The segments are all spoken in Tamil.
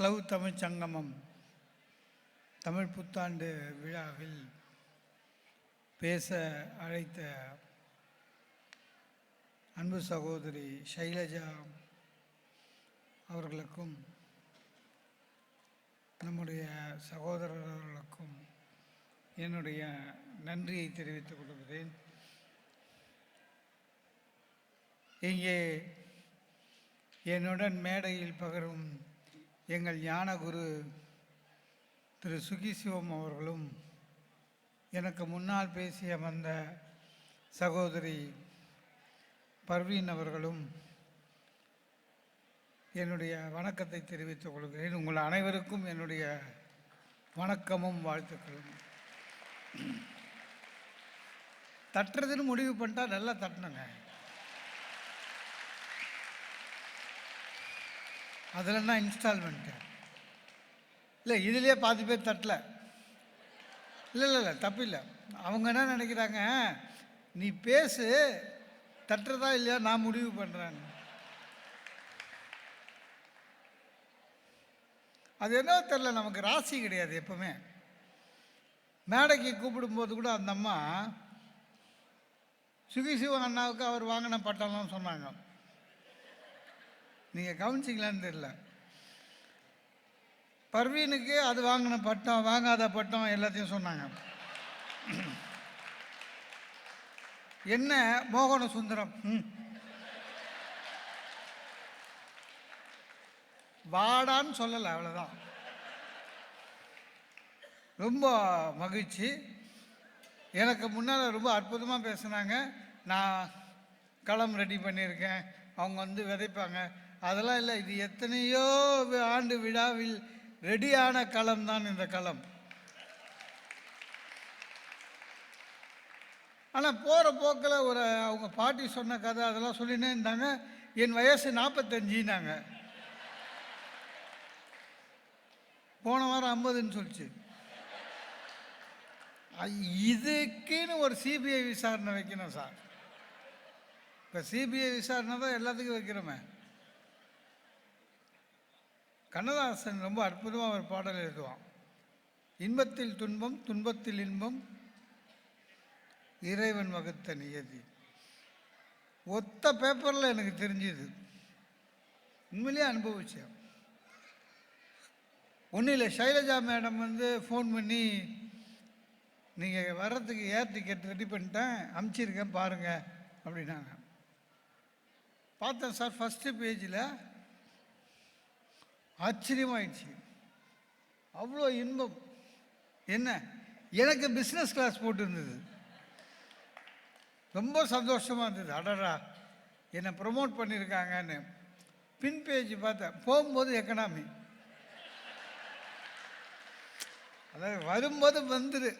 ஸ்லவ் தமிழ்ச் சங்கமம் தமிழ் புத்தாண்டு விழாவில் பேச அழைத்த அன்பு சகோதரி ஷைலஜா அவர்களுக்கும் நம்முடைய சகோதரர் அவர்களுக்கும் என்னுடைய நன்றியை தெரிவித்துக் கொள்கிறேன். இங்கே என்னுடன் மேடையில் பகரும் எங்கள் ஞானகுரு திரு சுகி சிவம் அவர்களும் எனக்கு முன்னால் பேசிய வந்த சகோதரி பர்வீன் அவர்களும் என்னுடைய வணக்கத்தை தெரிவித்துக் கொள்கிறேன். உங்கள் அனைவருக்கும் என்னுடைய வணக்கமும் வாழ்த்துக்களும். தட்டுறதுன்னு முடிவு பண்ணிட்டா நல்லா தட்டினங்க அதில் தான் இன்ஸ்டால்மெண்ட்டு இல்லை இதுலேயே பாதி பேர் தட்டல. இல்லை இல்லை இல்லை தப்பு இல்லை. அவங்க என்ன நினைக்கிறாங்க? நீ பேசு தட்டுறதா இல்லையா? நான் முடிவு பண்ணுறேன் அது என்ன தெரில நமக்கு ராசி கிடையாது எப்பவுமே. மேடைக்கு கூப்பிடும்போது கூட அந்த அம்மா சுகி சிவ அண்ணாவுக்கு அவர் வாங்கின பட்டம்லாம் சொன்னாங்க. நீங்கள் கவனிச்சிங்களான்னு தெரியல. பர்வீனுக்கு அது வாங்கின பட்டம் வாங்காத பட்டம் எல்லாத்தையும் சொன்னாங்க. என்ன? மோகன சுந்தரம். ம். வாடான்னு சொல்லலை அவ்வளோதான் ரொம்ப மகிழ்ச்சி. எனக்கு முன்னால் ரொம்ப அற்புதமாக பேசுனாங்க. நான் களம் ரெடி பண்ணியிருக்கேன். அவங்க வந்து விதைப்பாங்க. அதெல்லாம் இல்லை இது எத்தனையோ ஆண்டு விழாவில் ரெடியான களம் தான் இந்த களம். ஆனால் போகிற போக்கில் ஒரு அவங்க பாட்டி சொன்ன கதை அதெல்லாம் சொல்லினே இருந்தாங்க என் வயசு நாற்பத்தஞ்சினாங்க போன வாரம் ஐம்பதுன்னு சொல்லிச்சு. இதுக்குன்னு ஒரு சிபிஐ விசாரணை வைக்கணும் சார். இப்போ சிபிஐ விசாரணை தான் எல்லாத்துக்கும் வைக்கிறோமே. கண்ணதாசன் ரொம்ப அற்புதமாக ஒரு பாடல் எழுதுவான். இன்பத்தில் துன்பம் துன்பத்தில் இன்பம் இறைவன் வகுத்த நியதி. ஒத்த பேப்பரில் எனக்கு தெரிஞ்சுது. உண்மையிலேயே அனுபவிச்சேன். ஒன்றும் இல்லை சைலஜா மேடம் வந்து ஃபோன் பண்ணி நீங்கள் வர்றதுக்கு ஏர் டிக்கெட் ரெடி பண்ணிட்டேன் அமுச்சிருக்கேன் பாருங்கள் அப்படின்னாங்க. பார்த்தேன் சார் ஃபஸ்ட்டு பேஜில் ஆச்சரியமாயிடுச்சு. அவ்வளோ இன்பம். என்ன? எனக்கு பிஸ்னஸ் கிளாஸ் போட்டிருந்தது. ரொம்ப சந்தோஷமாக இருந்தது. அடடா என்னை ப்ரொமோட் பண்ணியிருக்காங்கன்னு. பின் பேஜ் பார்த்தேன் போகும்போது எக்கனாமி அதாவது வரும்போது வந்துடு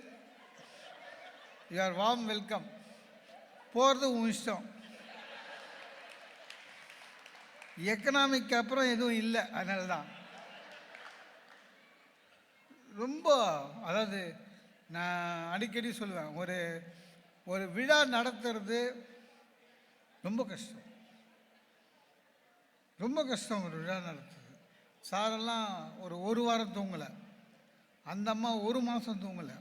யூ ஆர் வார்ம் வெல்கம் போகிறது உன் இஷ்டம். எக்கனாமிக்கு அப்புறம் எதுவும் இல்லை. அதனால தான் ரொம்ப அதாவது நான் அடிக்கடி சொல்லுவேன் ஒரு ஒரு விழா நடத்துறது ரொம்ப கஷ்டம். ரொம்ப கஷ்டம் ஒரு விழா நடத்துறது. சாரெல்லாம் ஒரு ஒரு வாரம் தூங்கலை. அந்த அம்மா ஒரு மாதம் தூங்கலை.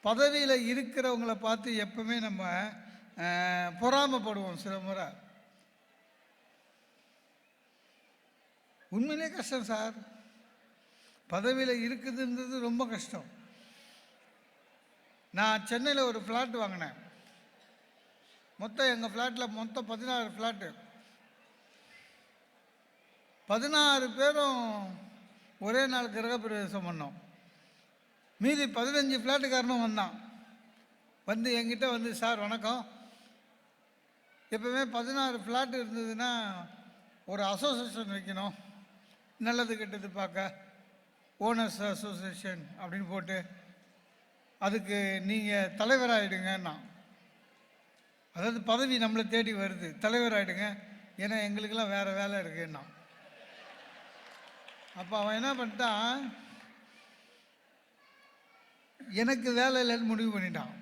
பதவியில் இருக்கிறவங்கள பார்த்து எப்பவுமே நம்ம பொறாமப்படுவோம் பொறாமைப்படுவோம் சில முறை. உண்மையிலே கஷ்டம் சார். பதவியில் இருக்குதுன்றது ரொம்ப கஷ்டம். நான் சென்னையில் ஒரு ஃப்ளாட் வாங்கினேன். மொத்தம் எங்கள் ஃப்ளாட்டில் மொத்தம் பதினாறு ஃப்ளாட்டு பதினாறு பேரும் ஒரே நாள் கிரகப்பிரவேசம் பண்ணோம். மீதி பதினஞ்சு ஃப்ளாட்டுக்காரனும் வந்தான். வந்து என்கிட்ட வந்து சார் வணக்கம். எப்பவுமே பதினாறு ஃப்ளாட் இருந்ததுன்னா ஒரு அசோசியேஷன் வைக்கணும். நல்லது கெட்டது பார்க்க. ஓனர்ஸ் அசோசியேஷன் அப்படின்னு போட்டு அதுக்கு நீங்கள் தலைவராகிடுங்கன்னா அதாவது பதவி நம்மளை தேடி வருது தலைவராகிடுங்க ஏன்னா எங்களுக்கெல்லாம் வேறு வேலை இருக்குன்னா. அப்போ அவன் என்ன பண்ணிட்டான்? எனக்கு வேலை இல்லைன்னு முடிவு பண்ணிட்டான்.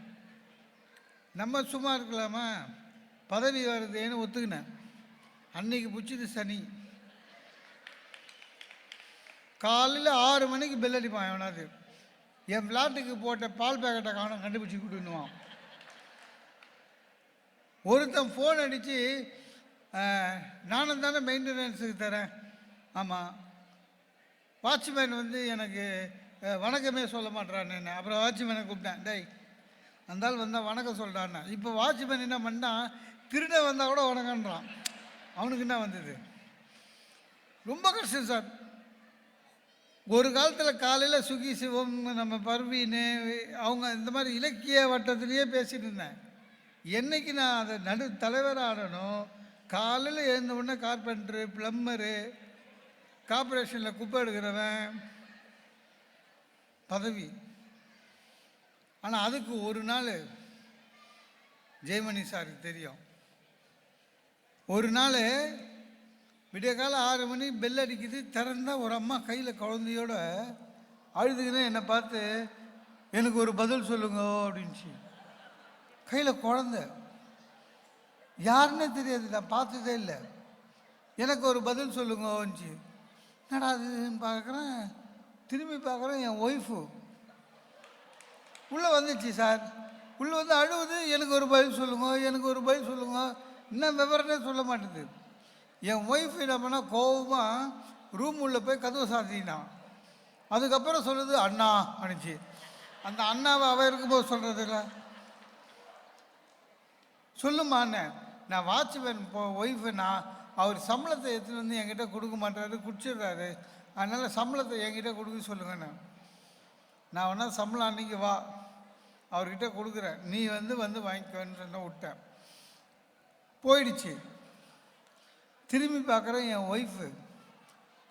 நம்ம சும்மா இருக்கலாமா? பதவி வருதுன்னு ஒத்துக்கினேன். அன்னைக்கு பிடிச்சது சனி. காலையில் ஆறு மணிக்கு பெல் அடிப்பான் எவனாவது. என் ஃப்ளாட்டுக்கு போட்ட பால் பேக்கெட்டை காணும் கண்டுபிடிச்சி கொடுன்னுவான். ஒருத்தன் ஃபோன் அடித்து நானும் தானே மெயின்டெனன்ஸுக்கு தரேன். ஆமாம் வாட்ச்மேன் வந்து எனக்கு வணக்கமே சொல்ல மாட்றான்னு என்ன அப்புறம் வாட்ச்மேனை கூப்பிட்டேன் டேய் அந்த வந்தால் வணக்கம் சொல்கிறான்னு இப்போ வாட்ச்மேன் என்ன பண்ணான் திருட வந்தால் கூட வணக்கன்றான் அவனுக்கு என்ன வந்தது? ரொம்ப கஷ்டம் சார். ஒரு காலத்தில் காலையில் சுகி சிவம் நம்ம பர்வீன் அவங்க இந்த மாதிரி இலக்கிய வட்டத்திலேயே பேசிட்டு இருந்தேன். என்னைக்கு நான் அதை நடு தலைவராக ஆடணும் காலையில் எழுந்த உடனே கார்பெண்டரு ப்ளம்மரு கார்பரேஷனில் குப்பை எடுக்கிறவன் பதவி. ஆனால் அதுக்கு ஒரு நாள் ஜெயமணி சாருக்கு தெரியும். ஒரு நாள் விடிய காலம் ஆறு மணி பெல் அடிக்குது திறந்தா ஒரு அம்மா கையில் குழந்தையோட அழுதுகினே என்னை பார்த்து எனக்கு ஒரு பதில் சொல்லுங்க அப்படின்ச்சு கையில் குழந்த. யாருன்னே தெரியாது நான் பார்த்ததே இல்லை. எனக்கு ஒரு பதில் சொல்லுங்கோன்ச்சு என்னடா அதுன்னு பார்க்குறேன். திரும்பி பார்க்குறேன் என் ஒய்ஃபு உள்ளே வந்துச்சு சார். உள்ளே வந்து அழுவுது எனக்கு ஒரு பதில் சொல்லுங்க எனக்கு ஒரு பதில் சொல்லுங்க. இன்னும் விவரமே சொல்ல மாட்டேது என் ஒய்ஃப் என்ன பண்ணால் கோபமாக ரூம் உள்ளே போய் கதவை சாத்தினான் அதுக்கப்புறம் சொல்லுது அண்ணா அனுச்சு. அந்த அண்ணாவை அவ இருக்கும்போது சொல்கிறதில்ல சொல்லுமா அண்ணன் நான் வாட்ச்மேன் இப்போ ஒய்ஃபு நான் அவர் சம்பளத்தை எடுத்துன்னு வந்து என்கிட்ட கொடுக்க மாட்டாரு குடிச்சிடுறாரு. அதனால் சம்பளத்தை என்கிட்ட கொடுக்க சொல்லுங்கண்ணே நான் வேணா சம்பளம் அன்னைக்கு வா. அவர்கிட்ட கொடுக்குறேன். நீ வந்து வந்து வாங்கிக்கோன்னு சொன்ன விட்டேன். போயிடுச்சு. திரும்பி பார்க்குறேன் என் ஒய்ஃபு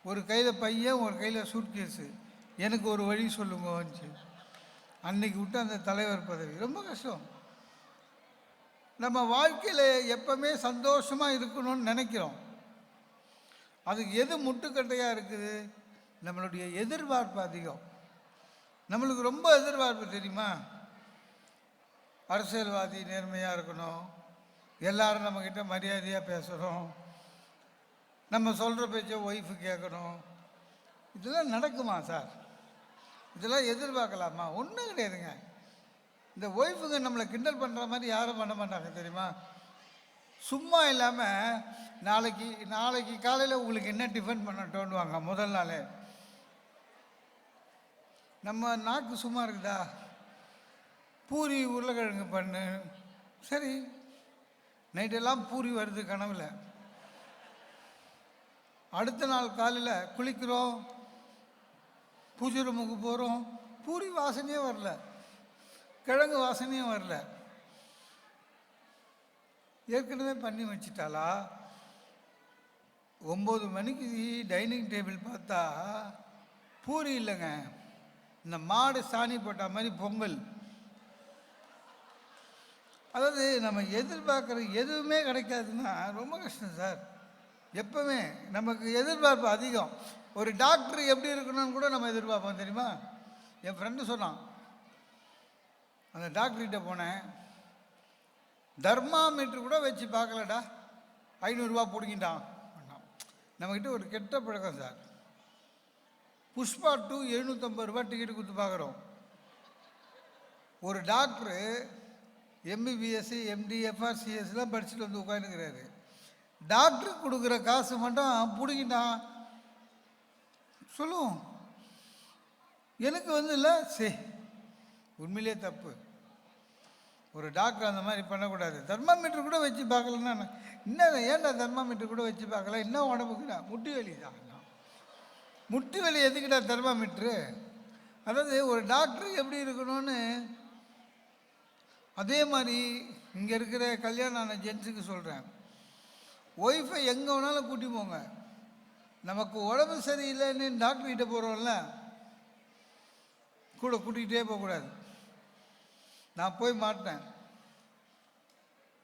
ஒரு கையில் பையன் ஒரு கையில் சூட்கேஸு எனக்கு ஒரு வழி சொல்லுங்கன்னு அன்னைக்கு விட்டு அந்த தலைவர் பதவி. ரொம்ப கஷ்டம். நம்ம வாழ்க்கையில் எப்பவுமே சந்தோஷமாக இருக்கணும்னு நினைக்கிறோம். அதுக்கு எது முட்டுக்கட்டையாக இருக்குது? நம்மளுடைய எதிர்பார்ப்பு அதிகம். நம்மளுக்கு ரொம்ப எதிர்பார்ப்பு தெரியுமா? அரசியல்வாதி நேர்மையாக இருக்கணும். எல்லாரும் நம்மக்கிட்ட மரியாதையாக பேசுகிறோம் நம்ம சொல்கிற பேச்ச ஒய்ஃபு கேட்கணும் இதெல்லாம் நடக்குமா சார்? இதெல்லாம் எதிர்பார்க்கலாமா? ஒன்றும் கிடையாதுங்க. இந்த ஒய்ஃபுங்க நம்மளை கிண்டல் பண்ணுற மாதிரி யாரும் பண்ண மாட்டாங்க தெரியுமா? சும்மா இல்லாமல் நாளைக்கு நாளைக்கு காலையில் உங்களுக்கு என்ன டிஃபன் பண்ணட்டோன்னுவாங்க முதல் நாளே. நம்ம நாக்கு சும்மா இருக்குதா? பூரி உருளைக்கிழங்கு பண்ணு. சரி. நைட்டெல்லாம் பூரி வருது கனவில். அடுத்த நாள் காலையில் குளிக்கிறோம் பூஜை ரூமுக்கு போகிறோம் பூரி வாசனையே வரல. கிழங்கு வாசனையும் வரல. ஏற்கனவே பண்ணி வச்சிட்டாளா? ஒம்பது மணிக்கு டைனிங் டேபிள் பார்த்தா பூரி இல்லைங்க. இந்த மாடு சாணி போட்ட மாதிரி பொங்கல். அதாவது நம்ம எதிர்பார்க்குற எதுவுமே கிடைக்காதுன்னா ரொம்ப கஷ்டம் சார். எப்பவுமே நமக்கு எதிர்பார்ப்பு அதிகம். ஒரு டாக்டர் எப்படி இருக்கணும்னு கூட நம்ம எதிர்பார்ப்போம் தெரியுமா? என் ஃப்ரெண்டு சொன்னான். அந்த டாக்டர்கிட்ட போனேன். தர்மாமீட்டர் கூட வச்சு பார்க்கலடா. ஐநூறுரூவா பிடிங்கிட்டான். நம்மக்கிட்ட ஒரு கெட்ட பழக்கம் சார். புஷ்பா டூ எழுநூற்றம்பது ரூபா டிக்கெட் கொடுத்து பார்க்குறோம். ஒரு டாக்டரு எம்பிபிஎஸ்சி எம்டி எஃப்ஆர்சிஎஸ்லாம் படிச்சுட்டு வந்து உட்காந்துக்கிறாரு டாக்டருக்கு கொடுக்குற காசு மட்டும் பிடிங்கிட்டான் சொல்லுவோம். எனக்கு வந்து இல்லை. சே உண்மையிலே தப்பு. ஒரு டாக்டர் அந்த மாதிரி பண்ணக்கூடாது. தெர்மாமீட்டர் கூட வச்சு பார்க்கலன்னா என்ன? ஏன்டா தெர்மாமீட்டர் கூட வச்சு பார்க்கல? என்ன உடம்புக்குடா முட்டி வலி தான். முட்டி வலி எதுக்குடா தெர்மாமீட்ரு அதாவது ஒரு டாக்டர் எப்படி இருக்கணும்னு அதே மாதிரி இங்கே இருக்கிற கல்யாணம் ஆன ஜென்ஸுக்கு சொல்கிறேன் ஒய்ஃபை எங்கே வேணாலும் கூட்டி போங்க. நமக்கு உடம்பு சரியில்லைன்னு டாக்டர் கிட்ட போகிறோம்ல கூட கூட்டிகிட்டே போகக்கூடாது. நான் போய் மாட்டேன்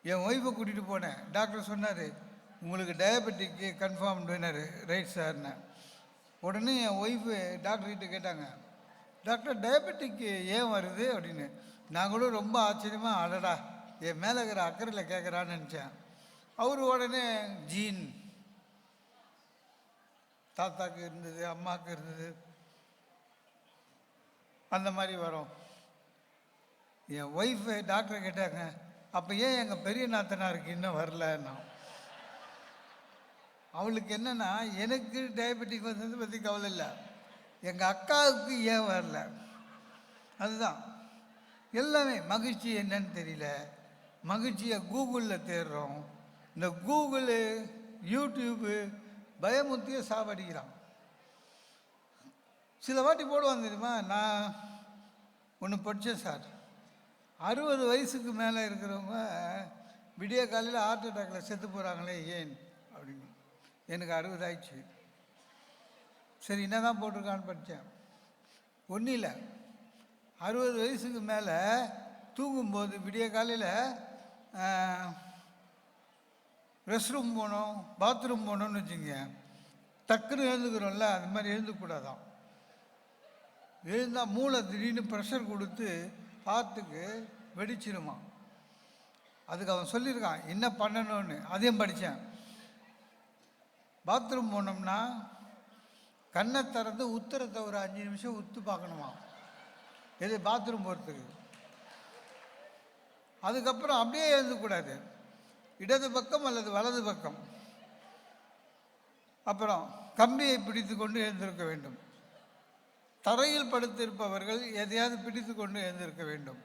என் ஒய்ஃபை கூட்டிகிட்டு போனேன். டாக்டர் சொன்னார் உங்களுக்கு டயபெட்டிக்கு கன்ஃபார்ம்டுனாரு ரைட் சார்னு உடனே என் ஒய்ஃபு டாக்டர்கிட்ட கேட்டாங்க டாக்டர் டயபெட்டிக்கு ஏன் வருது? அப்படின்னு. நான் கூட ரொம்ப ஆச்சரியமாக அடடா என் மேலே இருக்கிற அக்கறையில் கேட்குறான்னு நினச்சேன். அவர் உடனே ஜீன் தாத்தாக்கு இருந்தது அம்மாவுக்கு இருந்தது அந்த மாதிரி வரும். என் ஒய்ஃபு டாக்டர் கேட்டாங்க அப்போ ஏன் எங்கள் பெரிய நாத்தனாருக்கு இன்னும் வரலன்னா? அவளுக்கு என்னன்னா எனக்கு டயபெட்டிக் வந்தது பற்றி கவலை இல்லை. எங்கள் அக்காவுக்கு ஏன் வரல? அதுதான். எல்லாமே மகிழ்ச்சி என்னன்னு தெரியல. மகிழ்ச்சியை கூகுளில் தேடுறோம். இந்த கூகுளு யூடியூப்பு பயமுத்திய சாவடிக்கிறான். சில வாட்டி போடுவாங்க தெரியுமா? நான் ஒன்று படித்தேன் சார். அறுபது வயசுக்கு மேலே இருக்கிறவங்க விடிய காலையில் ஹார்ட் அட்டாக்ல செத்து போகிறாங்களே ஏன்? அப்படின்னு. எனக்கு அறுபது ஆயிடுச்சு. சரி என்ன தான் போட்டிருக்கான்னு படித்தேன் ஒன்றும் இல்லை. அறுபது வயசுக்கு மேலே தூங்கும்போது விடிய காலையில் ரெஸ்ட் ரூம் போகணும் பாத்ரூம் போகணும்னு வச்சுங்க டக்குன்னு எழுந்துக்கிறோம்ல அது மாதிரி எழுந்துக்கூடாதான். எழுந்தால் மூளை திடீர்னு ப்ரெஷர் கொடுத்து ஹார்ட்டுக்கு வெடிச்சிருமா. அதுக்கு அவன் சொல்லியிருக்கான் என்ன பண்ணணும்னு? அதையும் படித்தேன் பாத்ரூம் போனோம்னா கண்ணை திறந்து உத்தரத்தை ஒரு அஞ்சு நிமிஷம் உத்து பார்க்கணுமா? எது பாத்ரூம் போகிறதுக்கு அதுக்கப்புறம் அப்படியே எழுதக்கூடாது இடது பக்கம் அல்லது வலது பக்கம். அப்புறம் கம்பியை பிடித்து கொண்டு எழுந்திருக்க வேண்டும். தரையில் படுத்திருப்பவர்கள் எதையாவது பிடித்து கொண்டு எழுந்திருக்க வேண்டும்.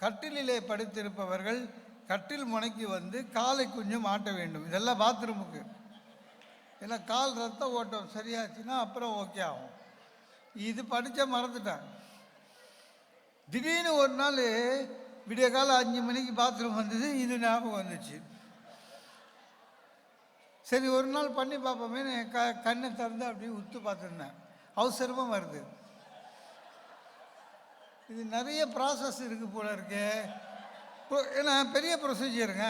கட்டிலிலே படுத்திருப்பவர்கள் கட்டில் முனைக்கு வந்து காலை கொஞ்சம் மாட்ட வேண்டும். இதெல்லாம் பாத்ரூமுக்கு. ஏன்னா கால் ரத்த ஓட்டம் சரியாச்சுன்னா அப்புறம் ஓகே ஆகும். இது படித்தா மறந்துட்டேன். திடீர்னு ஒரு நாள் விடிய காலம் அஞ்சு மணிக்கு பாத்ரூம் வந்தது இது ஞாபகம் வந்துச்சு. சரி ஒரு நாள் பண்ணி பார்ப்போமேன்னு க கண்ணை திறந்து அப்படியே உத்து பார்த்துருந்தேன். அவசரமாக வருது. இது நிறைய ப்ராசஸ் இருக்குது போல இருக்கு. ஏன்னா பெரிய ப்ரொசீஜருங்க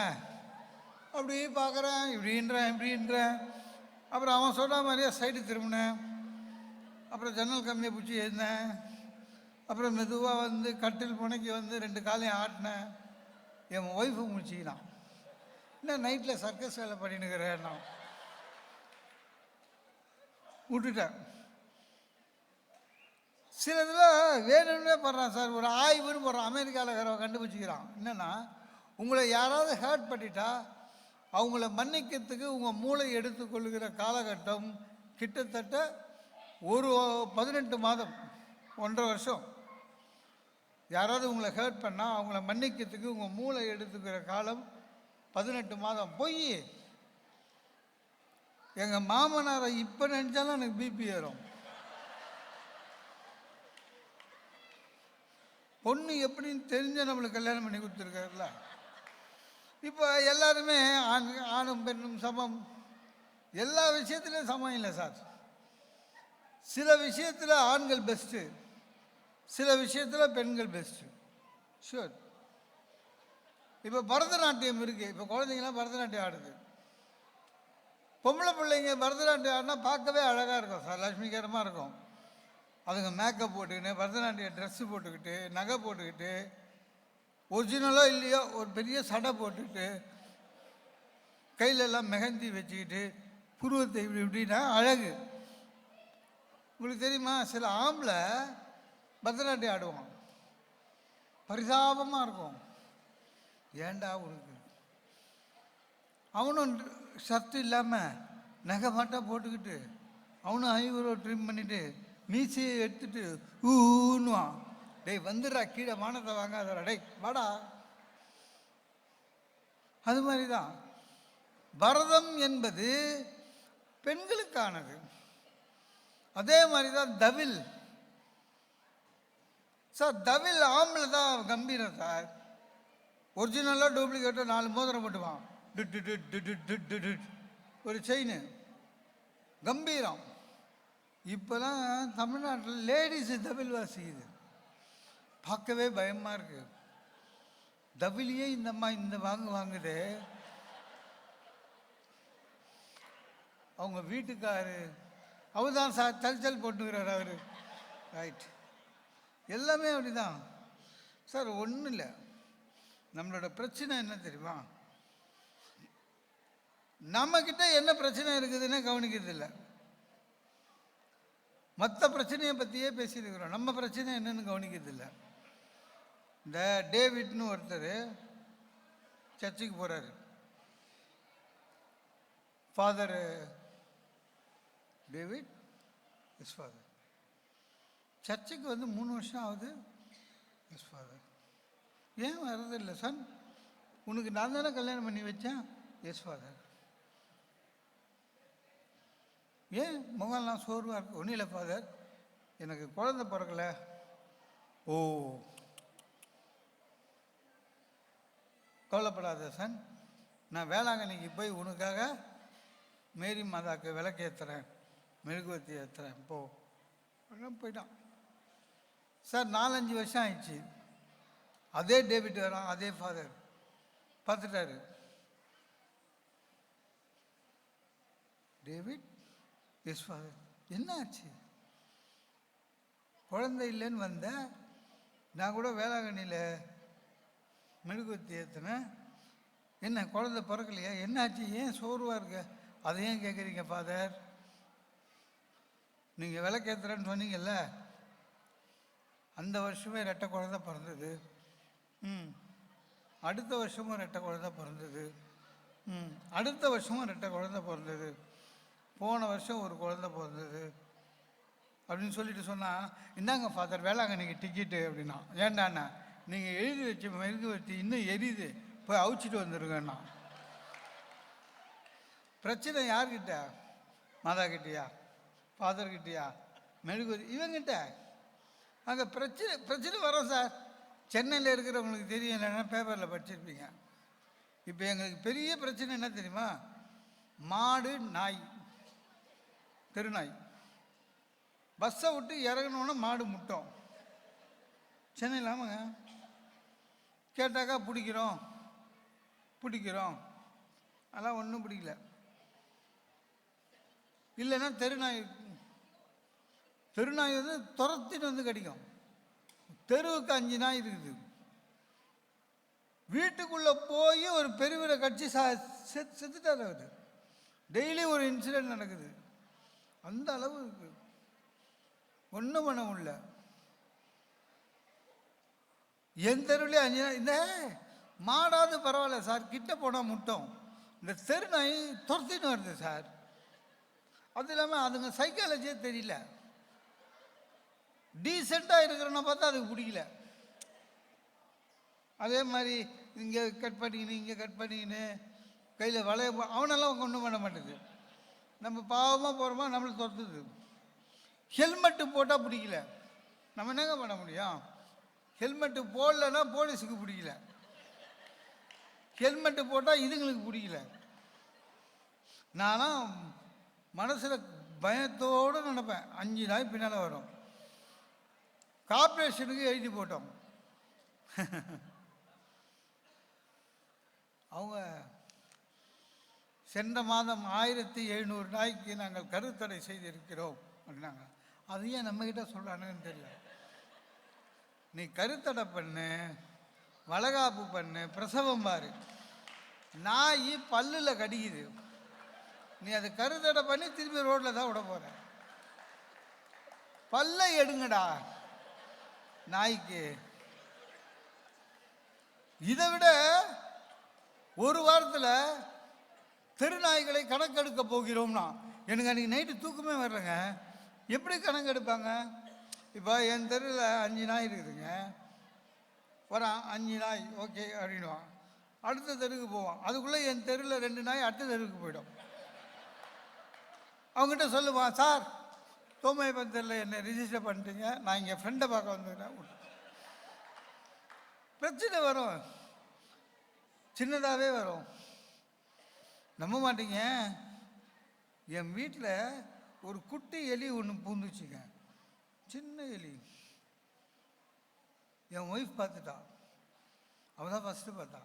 அப்படி பார்க்குறேன் இப்படின்றேன் இப்படின்றேன். அப்புறம் அவன் சொன்ன மாதிரியே சைடு திரும்பினேன். அப்புறம் ஜன்னல் கம்மியை பிடிச்சி எழுந்தேன் அப்புறம் மெதுவாக வந்து கட்டில் புனைக்கி வந்து ரெண்டு காலையும் ஆட்டினேன். என் ஒய்ஃபு முடிச்சிக்கினான். என்ன நைட்டில் சர்க்கஸ் வேலை பண்ணினுக்கிறேன் நான் விட்டுட்டேன். சில இதில் வேணும்னே பண்ணுறான் சார். ஒரு ஆய்வுன்னு போடுறான். அமெரிக்காவில் இருக்கிறவன் கண்டுபிடிச்சிக்கிறான். என்னென்னா உங்களை யாராவது ஹேர்ட் பண்ணிட்டா அவங்கள மன்னிக்கிறதுக்கு உங்கள் மூளை எடுத்துக்கொள்கிற காலகட்டம் கிட்டத்தட்ட ஒரு பதினெட்டு மாதம் ஒன்றரை வருஷம். யாராவது உங்களை ஹேர்ட் பண்ணால் அவங்கள மன்னிக்கிறதுக்கு உங்கள் மூளை எடுத்துக்கிற காலம் பதினெட்டு மாதம் போய் எங்கள் மாமனாரை இப்போ நினச்சாலும் எனக்கு பிபி ஏறும். பொண்ணு எப்படின்னு தெரிஞ்ச நம்மளுக்கு கல்யாணம் பண்ணி கொடுத்துருக்காருல்ல. இப்போ எல்லாருமே ஆண் ஆணும் பெண்ணும் சமம். எல்லா விஷயத்துலையும் சமம் இல்லை சார். சில விஷயத்தில் ஆண்கள் பெஸ்ட்டு சில விஷயத்தில் பெண்கள் பெஸ்ட்டு ஷூர் இப்போ பரதநாட்டியம் இருக்குது இப்போ குழந்தைங்களாம் பரதநாட்டியம் ஆடுது. பொம்பளை பிள்ளைங்க பரதநாட்டியம் ஆடினா பார்க்கவே அழகாக இருக்கும். சார் லட்சுமிகரமாக இருக்கும். அதுங்க மேக்கப் போட்டுக்கின்னு பரதநாட்டியம் ட்ரெஸ்ஸு போட்டுக்கிட்டு நகை போட்டுக்கிட்டு ஒரிஜினலோ இல்லையோ ஒரு பெரிய சடை போட்டுக்கிட்டு கையிலெல்லாம் மெகந்தி மெஹந்தி வச்சுக்கிட்டு புருவத்தை இப்படி இப்படின்னா அழகு. உங்களுக்கு தெரியுமா? சில ஆம்பளை பரதநாட்டியம் ஆடுவான் பரிதாபமாக இருக்கும். ஏண்டா உனக்கு அவனும் சத்து இல்லாமல் நகை மாட்டா போட்டுக்கிட்டு அவனும் ஐவரோ ட்ரிம் பண்ணிட்டு மீசையை எடுத்துட்டு ஊன்னுவான் டேய் வந்துடுறா கீழே வானத்தை வாங்காதடா டேய் வாடா. அது மாதிரி தான் பரதம் என்பது பெண்களுக்கானது. அதே மாதிரி தான் தவில். சார் தவில் ஆம்பளை தான் கம்பீரம் சார். ஒரிஜினலாக டூப்ளிகேட்டை நாலு மோதிரம் போட்டுவான். ஒரு செயின் கம்பீரம். இப்போலாம் தமிழ்நாட்டில் லேடிஸு தவில் வாசிக்குது பார்க்கவே பயமாக இருக்குது தவிலியே இந்தம்மா இந்த வாங்க வாங்குது. அவங்க வீட்டுக்காரு. அவர் தான் சார் தலிச்சல் போட்டுக்கிறார் அவர். ரைட் எல்லாமே அப்படி தான் சார் ஒன்றும் இல்லை நம்மளோட பிரச்சனை என்ன தெரியுமா? நம்மக்கிட்ட என்ன பிரச்சனை இருக்குதுன்னு கவனிக்கிறது இல்லை. மற்ற பிரச்சனையை பற்றியே பேசியிருக்கிறோம் நம்ம பிரச்சனை என்னன்னு கவனிக்கிறதில்ல இந்த டேவிட்னு ஒருத்தர் சர்ச்சுக்கு போகிறாரு ஃபாதர் டேவிட் எஸ் ஃபாதர் சர்ச்சுக்கு வந்து மூணு வருஷம் ஆகுது எஸ் ஃபாதர் ஏன் வர்றதில்லை சார் உனக்கு நான் தானே கல்யாணம் பண்ணி வச்சேன்? எஸ் ஃபாதர் ஏன் முகம்லாம் சோர்வாக இருக்கு? ஒன்றும் இல்லை ஃபாதர் எனக்கு குழந்த பிறக்கல. ஓ. கவலைப்படாத சன் நான் வேளாங்கண்ணிக்கு போய் உனக்காக மேரி மாதாக்கு விளக்கு ஏற்றுறேன் மெழுகுவத்தி ஏற்றுறேன் போ. போயிட்டான். சார் நாலஞ்சு வருஷம் ஆயிடுச்சு. அதே டேவிட் வரான் அதே ஃபாதர் பார்த்துட்டாரு. டேவிட்? எஸ் ஃபாதர் என்ன ஆச்சு? குழந்தை இல்லைன்னு வந்தேன் நான் கூட வேளாங்கண்ணியில் மெழுகுவத்தி ஏற்றினேன் என்ன குழந்தை பிறக்கலையா? என்னாச்சு ஏன் சோர்வாக இருக்க? அதை ஏன் கேட்குறீங்க ஃபாதர் நீங்கள் விளக்கேற்றுறேன்னு சொன்னீங்கல்ல. அந்த வருஷமே ரெட்டை குழந்தை பிறந்தது. ம். அடுத்த வருஷமும் ரெட்டை குழந்தை பிறந்தது. ம். அடுத்த வருஷமும் ரெட்டை குழந்தை பிறந்தது. போன வருஷம் ஒரு குழந்தை பிறந்தது. அப்படின்னு சொல்லிட்டு சொன்னால் இந்தாங்க ஃபாதர் வேளாங்கண்ணிக்கு டிக்கெட்டு அப்படின்னா ஏண்டாண்ணா நீங்கள் எழுதி வச்ச மெழுகு வச்சு இன்னும் எரியுது. போய் அவிச்சிட்டு வந்துருங்கண்ணா. பிரச்சனை யார்கிட்ட? மாதா கிட்டயா? ஃபாதர் கிட்டயா? மெழுகுவதி இவங்கிட்ட? அங்கே பிரச்சனை பிரச்சனை வரும் சார். சென்னையில் இருக்கிறவங்களுக்கு தெரியும் இல்லைன்னா பேப்பரில் படிச்சிருப்பீங்க. இப்போ எங்களுக்கு பெரிய பிரச்சனை என்ன தெரியுமா? மாடு நாய். தெருநாய். பஸ்ஸை விட்டு இறங்கணுன்னா மாடு முட்டும். சென்னையில் ஆமாங்க. கேட்டாக்கா பிடிக்கிறோம். பிடிக்கிறோம். அதெல்லாம் ஒன்றும் பிடிக்கல. இல்லைன்னா தெருநாய் தெருநாய் வந்து துரத்திட்டு வந்து கடிக்கும். தெருவுக்கு அஞ்சு நாய் இருக்குது. வீட்டுக்குள்ளே போய் ஒரு பெருவிர கட்சி சா செத் செத்துட்டார் அவர். டெய்லி ஒரு இன்சிடென்ட் நடக்குது. அந்த அளவு இருக்கு. ஒன்றும் பண்ண முடியல. என் தெருவிலே அஞ்சு நாள் இந்த மாடாவது பரவாயில்ல சார் கிட்ட போனால் முட்டும். இந்த தெரு நாய் துரத்தின்னு வருது சார். அது இல்லாமல் அதுங்க சைக்காலஜியே தெரியல. டீசெண்டாக இருக்கிறவனை பார்த்தா அதுக்கு பிடிக்கல. அதே மாதிரி இங்கே கட் பண்ணிக்கின்னு இங்கே கட் பண்ணிக்கின்னு கையில் வளைய அவனெல்லாம் ஒன்றும் பண்ண மாட்டேது நம்ம பாவமாக போகிறோமா நம்மளை துரத்துது. ஹெல்மெட்டு போட்டால் பிடிக்கல. நம்ம என்னங்க பண்ண முடியும்? ஹெல்மெட்டு போடலன்னா போலீஸுக்கு பிடிக்கல. ஹெல்மெட்டு போட்டால் இதுங்களுக்கு பிடிக்கல. நானும் மனசில் பயத்தோடு நினப்பேன். அஞ்சு நாய் பின்னால் வரும். கார்பரேஷனுக்கு எழுதி போட்டோம். அவங்க சென்ற மாதம் ஆயிரத்தி எழுநூறு நாய்க்கு நாங்கள் கருத்தடை செய்திருக்கிறோம் அப்படின்னாங்க. அது ஏன் நம்மக்கிட்ட சொல்கிறானுங்கன்னு தெரியல. நீ கருத்தடை பண்ணு வளகாப்பு பண்ணு பிரசவம் பாரு. நாய் பல்லில் கடிக்குது. நீ அதை கருத்தடை பண்ணி திரும்பி ரோட்டில் தான் விட போகிற பல்லை எடுங்கடா. நாய்க்கு. இதை விட ஒரு வாரத்தில் தெருநாய்களை கணக்கெடுக்க போகிறோம்னா எனக்கு அன்றைக்கி நைட்டு தூக்கமே வர்றேங்க எப்படி கணக்கெடுப்பாங்க? இப்போ என் தெருவில் அஞ்சு நாய் இருக்குதுங்க. வரான் அஞ்சு நாய் ஓகே அப்படின்வான் அடுத்த தெருவுக்கு போவான். அதுக்குள்ளே என் தெருவில் ரெண்டு நாய் அடுத்த தெருவுக்கு போயிடும். அவங்ககிட்ட சொல்லுவான் சார் தோமை பந்தரில் என்னை ரிஜிஸ்டர் பண்ணிட்டீங்க. நான் இங்கே ஃப்ரெண்டை பார்க்க வந்துக்கிறேன் பிரச்சனை வரும். சின்னதாகவே வரும். நம்ப மாட்டீங்க. என் வீட்டில் ஒரு குட்டி எலி ஒன்று பூந்துச்சுங்க. சின்ன எலி. என் ஒய்ஃப் பார்த்துட்டா. அவள் தான் ஃபஸ்ட்டு பார்த்தா.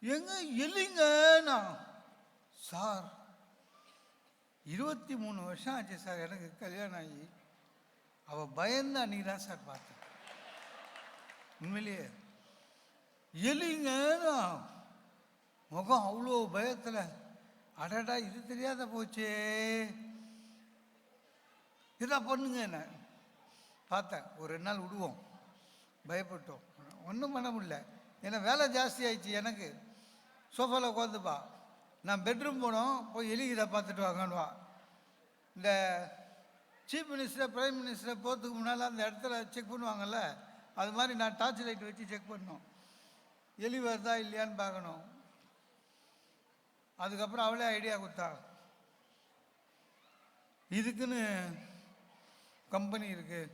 எங்க எலிங்கண்ணா சார் இருபத்தி மூணு வருஷம் ஆச்சு சார். எனக்கு கல்யாணம் ஆகி. அவள் பயந்து அன்றைக்கி தான் சார் பார்த்தேன். உண்மையிலேயே. எலிங்க முகம் அவ்வளோ பயத்தில். அடடா இது தெரியாத போச்சே. இதை பண்ணுங்க என்ன? பார்த்தேன். ஒரு ரெண்டு நாள் விடுவோம். பயப்பட்டோம். ஒன்றும் பண்ண முடியல. ஏன்னா வேலை ஜாஸ்தி ஆயிடுச்சு எனக்கு. சோஃபாவில் உட்காந்துப்பா நான் பெட்ரூம் போனோம் போய் எலிகிட்ட பார்த்துட்டு வாங்கன்னுவா. இந்த சீஃப் மினிஸ்டர் பிரைம் மினிஸ்டர் போகிறதுக்கு முன்னால் அந்த இடத்துல செக் பண்ணுவாங்கல்ல அது மாதிரி நான் டார்ச் லைட் வச்சு செக் பண்ணோம். எலி வருதா இல்லையான்னு பார்க்கணும். அதுக்கப்புறம் அவளே ஐடியா கொடுத்தா. இதுக்குன்னு கம்பெனி இருக்குது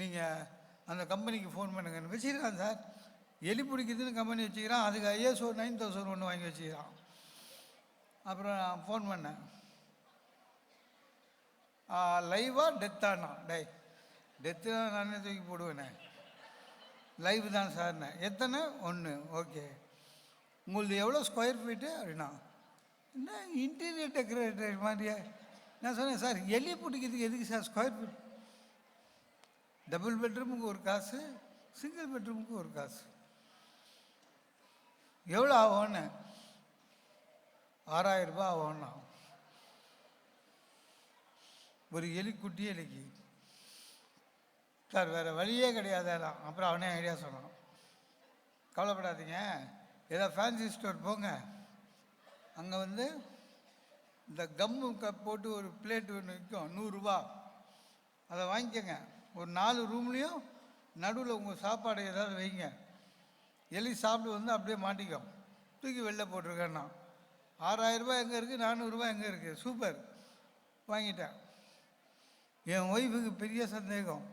நீங்கள் அந்த கம்பெனிக்கு ஃபோன் பண்ணுங்கன்னு வச்சுக்கிறான் சார். எலி பிடிக்குதுன்னு கம்பெனி வச்சுக்கிறான். அதுக்கு ஐஎஸ்ஓ நைன் தௌசண்ட் ஒன்று வாங்கி வச்சுக்கிறான். அப்புறம் நான் ஃபோன் பண்ணேன். லைவா டெத்தானா டே டெத்து நானே தூக்கி போடுவேனே. லைவ் தான் சார்ண்ணே எத்தனை? ஒன்று ஓகே. உங்களுது எவ்வளோ ஸ்கொயர் ஃபீட்டு அப்படின்னா என்ன இன்டீரியர் டெக்கரேட்டர் மாதிரியா? நான் சொன்னேன் சார் எலி பிடிக்கிறதுக்கு எதுக்கு சார் ஸ்கொயர் ஃபீட் டபுள் பெட்ரூமுக்கு ஒரு காசு சிங்கிள் பெட்ரூமுக்கு ஒரு காசு. எவ்வளோ ஆகும்னு? ஆறாயிரம் ரூபாய் ஆகும்னா. ஒரு எலிக்குட்டி எலிக்கு சார் வேறு வழியே கிடையாதுலாம் அப்புறம் அவனே ஐடியா சொன்னான். கவலைப்படாதீங்க. ஏதோ ஃபேன்சி ஸ்டோர் போங்க. அங்கே வந்து இந்த கம்மு கப் போட்டு ஒரு பிளேட் ஒன்று விற்கும் நூறுரூவா. அதை வாங்கிக்கோங்க. ஒரு நாலு ரூம்லேயும் நடுவில் உங்கள் சாப்பாடு ஏதாவது வைங்க. எலி சாப்பிட்டு வந்து அப்படியே மாட்டிக்கும். தூக்கி வெளில போட்டிருக்கேன் நான் ஆறாயிரரூபா எங்கே இருக்குது நானூறுரூவா எங்கே இருக்குது சூப்பர். வாங்கிட்டேன். என் ஒய்ஃபுக்கு பெரிய சந்தேகம்.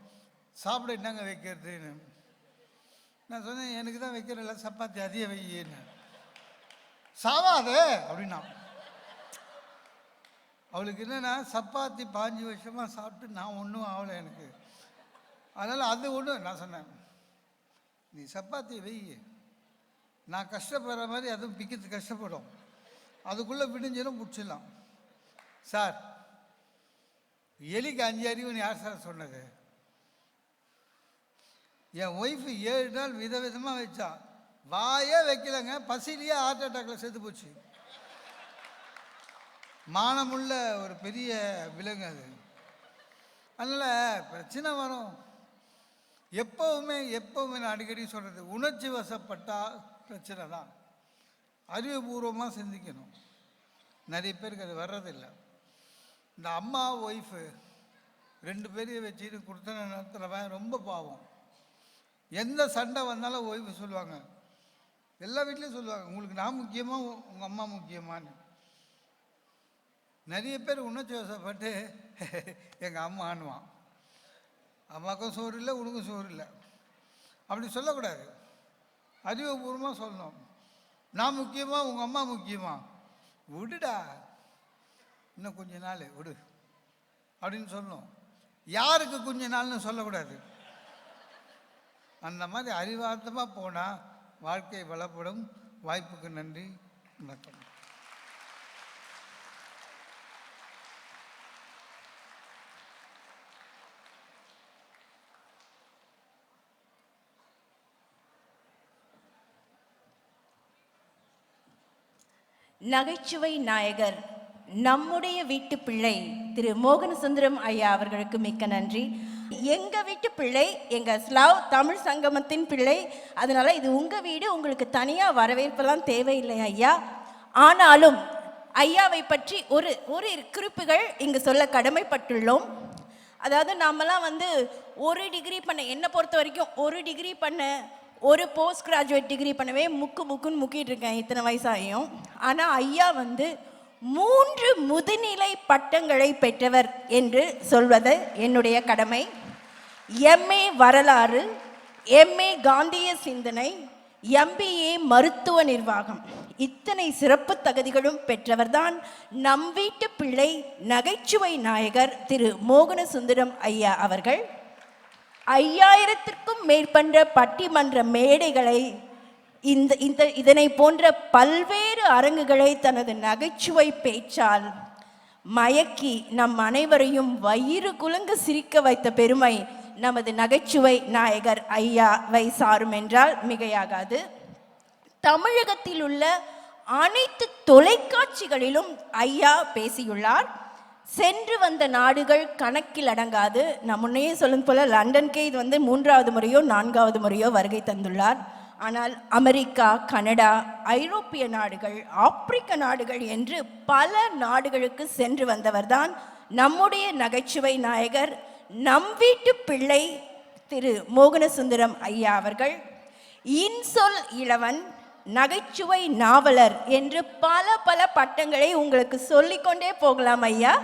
சாப்பிட என்னங்க வைக்கிறதுன்னு. நான் சொன்னேன் எனக்கு தான் வைக்கிறல சப்பாத்தி அதிக வையின்னு. சாவாதே அப்படின்னா. அவளுக்கு என்னென்னா சப்பாத்தி பாஞ்சு வருஷமாக சாப்பிட்டு நான் ஒன்றும் ஆகலை எனக்கு. அதனால் அது ஒன்று நான் சொன்னேன். நீ சப்பாத்தி வை. நான் கஷ்டப்படுற மாதிரி அதுவும் பிக்கிறது கஷ்டப்படும். அதுக்குள்ளே விடிஞ்சிடும் பிடிச்சிடலாம் சார் எலிக்கு அஞ்சு அறிவுன்னு யார் சார் சொன்னது? என் ஒய்ஃபு ஏழு நாள் விதவிதமாக வச்சா. வாயே வைக்கலங்க பசிலேயே ஹார்ட் அட்டாக்ல செத்து போச்சு. மானமுள்ள ஒரு பெரிய விலங்கு அது. அதனால் பிரச்சனை வரும். எப்போவுமே எப்போவுமே நான் அடிக்கடி சொல்கிறது உணர்ச்சி வசப்பட்டா பிரச்சனை தான். அறிவுபூர்வமாக சிந்திக்கணும். நிறைய பேருக்கு அது வர்றதில்லை. இந்த அம்மா ஒய்ஃபு ரெண்டு பேரையும் வச்சுட்டு கொடுத்தன நடத்துகிறவன் ரொம்ப பாவம். எந்த சண்டை வந்தாலும் ஒய்ஃபு சொல்லுவாங்க. எல்லா வீட்லேயும் சொல்லுவாங்க உங்களுக்கு நான் முக்கியமாக உங்கள் அம்மா முக்கியமான்னு. நிறைய பேர் உணர்ச்சி வசப்பட்டு எங்கள் அம்மா ஆணுவான் அம்மாக்கும் சோறு இல்லை உனக்கும் சோறு இல்லை. அப்படி சொல்லக்கூடாது. அறிவுபூர்வமாக சொல்லணும். நான் முக்கியமாக உங்கள் அம்மா முக்கியமாக விடுடா. இன்னும் கொஞ்ச நாள் விடு. அப்படின்னு சொல்லணும். யாருக்கு கொஞ்ச நாள்னு சொல்லக்கூடாது. அந்த மாதிரி அறிவார்த்தமாக போனால் வாழ்க்கை வளப்படும். வாய்ப்புக்கு நன்றி. வணக்கம். நகைச்சுவை நாயகர் நம்முடைய வீட்டு பிள்ளை திரு மோகனசுந்தரம் ஐயா அவர்களுக்கு மிக்க நன்றி. எங்க வீட்டு பிள்ளை எங்க ஸ்லாவ் தமிழ் சங்கமத்தின் பிள்ளை அதனால இது உங்க வீடு உங்களுக்கு தனியா வரவேற்பெல்லாம் தேவையில்லை ஐயா. ஆனாலும் ஐயாவை பற்றி ஒரு ஒரு குறிப்புகள் இங்கு சொல்ல கடமைப்பட்டுள்ளோம். அதாவது நாமெல்லாம் வந்து ஒரு டிகிரி பண்ண என்னை பொறுத்த வரைக்கும் ஒரு டிகிரி பண்ண ஒரு போஸ்ட் கிராஜுவேட் டிகிரி பண்ணவே முக்கு முக்குன்னு முக்கிட்டு இருக்கேன் இத்தனை வயசாகியும். ஆனால் ஐயா வந்து மூன்று முதுநிலை பட்டங்களை பெற்றவர் என்று சொல்வது என்னுடைய கடமை. எம்ஏ வரலாறு எம்ஏ காந்திய சிந்தனை எம்பிஏ மருத்துவ நிர்வாகம். இத்தனை சிறப்பு தகுதிகளும் பெற்றவர்தான் நம் வீட்டு பிள்ளை நகைச்சுவை நாயகர் திரு மோகன சுந்தரம் ஐயா அவர்கள். ஐயாயிரத்திற்கும் மேற்பட்ட பட்டிமன்ற மேடைகளை இந்த இந்த இதனை போன்ற பல்வேறு அரங்குகளை தனது நகைச்சுவை பேச்சால் மயக்கி நம் அனைவரையும் வயிறு குலுங்க சிரிக்க வைத்த பெருமை நமது நகைச்சுவை நாயகர் ஐயா வை சாரும் என்றால் மிகையாகாது. தமிழகத்தில் உள்ள அனைத்து தொலைக்காட்சிகளிலும் ஐயா பேசியுள்ளார். சென்று வந்த நாடுகள் கணக்கில் அடங்காது. நான் முன்னையே சொல்லும் போல லண்டனுக்கே இது வந்து மூன்றாவது முறையோ நான்காவது முறையோ வருகை தந்துள்ளார். ஆனால் அமெரிக்கா கனடா ஐரோப்பிய நாடுகள் ஆப்பிரிக்க நாடுகள் என்று பல நாடுகளுக்கு சென்று வந்தவர்தான் நம்முடைய நகைச்சுவை நாயகர் நம் வீட்டு பிள்ளை திரு மோகனசுந்தரம் ஐயா அவர்கள். இன்சொல் இளவன் நகைச்சுவை நாவலர் என்று பல பல பட்டங்களை உங்களுக்கு சொல்லிக்கொண்டே போகலாம் ஐயா.